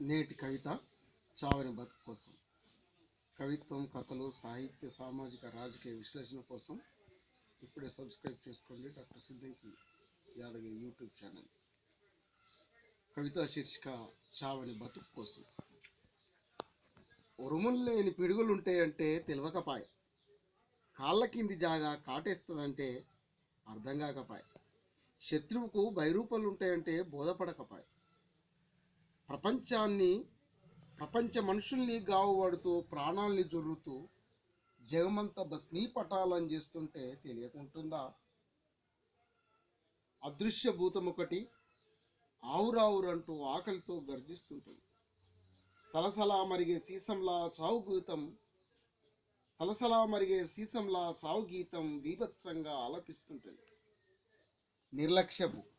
నేటి కవిత చావని బతుకు కోసం. కవిత్వం కథలు సాహిత్య సామాజిక రాజకీయ విశ్లేషణ కోసం ఇప్పుడే సబ్స్క్రైబ్ చేసుకోండి doctor Siddanki Yadagiri YouTube channel. కవితా శీర్షిక చావని బతుకు కోసం. ఉరుములు లేని పిడుగులు ఉంటాయంటే తెలియకపాయ కాళ్ళ కింది జాగా కాటేస్తుందంటే అర్థం కాకపాయ. శత్రువుకు బైరూపాలు ఉంటాయంటే బోధపడకపాయ. ప్రపంచాన్ని ప్రపంచ మనుషుల్ని గావుపడుతూ ప్రాణాల్ని జొర్రుతూ జగమంతా భస్మీ పటాలని చేస్తుంటే తెలియకుంటుందా? అదృశ్య భూతం ఒకటి ఆవురావురంటూ ఆకలితో గర్జిస్తుంటుంది. సలసలా మరిగే సీసంలా చావు గీతం సలసలా మరిగే సీసంలా చావు గీతం బీభత్సంగా ఆలపిస్తుంటుంది. నిర్లక్ష్యపు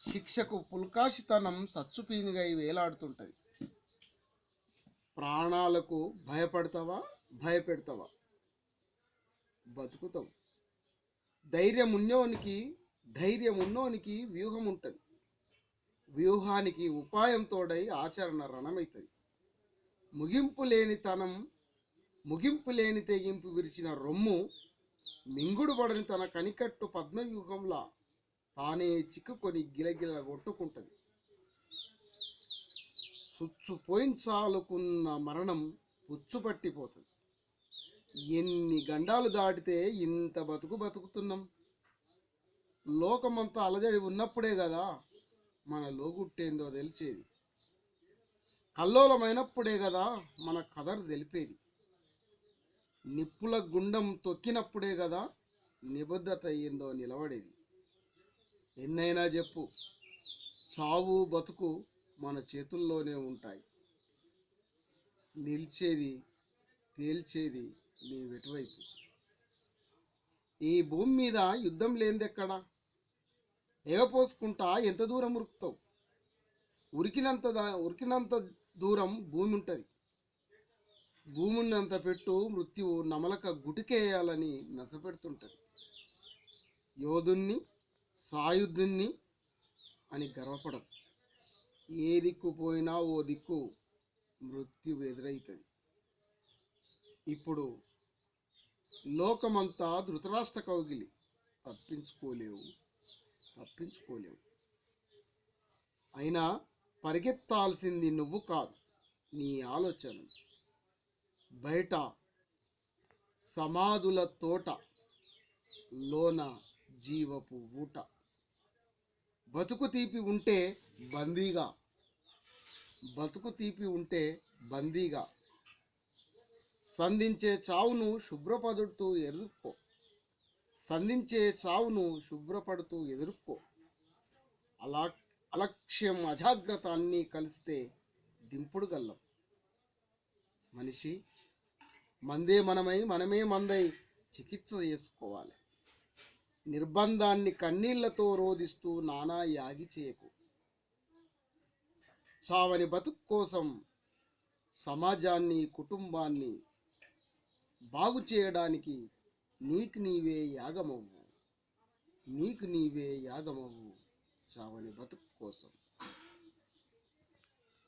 శిక్షకు పుల్కాషితనం సచ్చుపీనిగై వేలాడుతుంటది. ప్రాణాలకు భయపడతావా? భయపెడతావా? బతుకుతావు. ధైర్యం ఉన్నోనికి ధైర్యం ఉన్నోనికి వ్యూహం ఉంటుంది వ్యూహానికి ఉపాయం తోడై ఆచరణ రణమవుతుంది ముగింపు లేని తనం ముగింపు లేని తెగింపు విరిచిన రొమ్ము మింగుడు పడని తన కనికట్టు పద్మవ్యూహంలా తానే చిక్కుకొని గిలగిల కొట్టుకుంటుంది. సుచ్చు పోయించాలనుకున్న మరణం పుచ్చుపట్టిపోతుంది ఎన్ని గండాలు దాటితే ఇంత బతుకు బతుకుతున్నాం. లోకమంతా అలజడి ఉన్నప్పుడే కదా మన లోగుట్టేందో తెలిసేది కల్లోలమైనప్పుడే కదా మన కదరు తెలిపేది. నిప్పుల గుండం తొక్కినప్పుడే కదా నిబద్ధత అయ్యిందో నిలబడేది. ఎన్నైనా చెప్పు. చావు బతుకు మన చేతుల్లోనే ఉంటాయి. నిలిచేది తేల్చేది నీ వెటువైపు. ఈ భూమి మీద యుద్ధం లేనిదెక్కడా? ఎగపోసుకుంటా ఎంత దూరం ఉరుకుతావు? ఉరికినంత దా- ఉరికినంత దూరం భూమి ఉంటుంది భూమున్నంత పెట్టు మృత్యువు నమలక గుటికేయాలని నసపెడుతుంటుంది. యోధుణ్ణి సాయుధుణ్ణి అని గర్వపడం ఏ దిక్కు పోయినా ఓ దిక్కు మృత్యు ఎదురవుతుంది ఇప్పుడు లోకమంతా ధృతరాష్ట్ర కౌగిలి తప్పించుకోలేవు తప్పించుకోలేవు. అయినా పరిగెత్తాల్సింది నువ్వు కాదు నీ ఆలోచన బయట సమాధుల తోట లోన జీవపు ఊట. బతుకు తీపి ఉంటే బందీగా. బతుకు తీపి ఉంటే బందీగా. సంధించే చావును శుభ్రపడుతూ ఎదుర్కో సంధించే చావును శుభ్రపడుతూ ఎదుర్కో. అలా అలక్ష్యం అజాగ్రత్త అన్నీ కలిస్తే దింపుడు గల్లం. మనిషి మందే మనమై మనమే మందై చికిత్స చేసుకోవాలి. నిర్బంధాన్ని కన్నీళ్ళతో రోధిస్తూ నానా యాగి చేయకు. చావని బతుకు కోసం సమాజాన్ని కుటుంబాన్ని బాగు చేయడానికి నీకు నీవే యాగమవ్వు. నీకు నీవే యాగమవ్వు చావని బతుకు కోసం.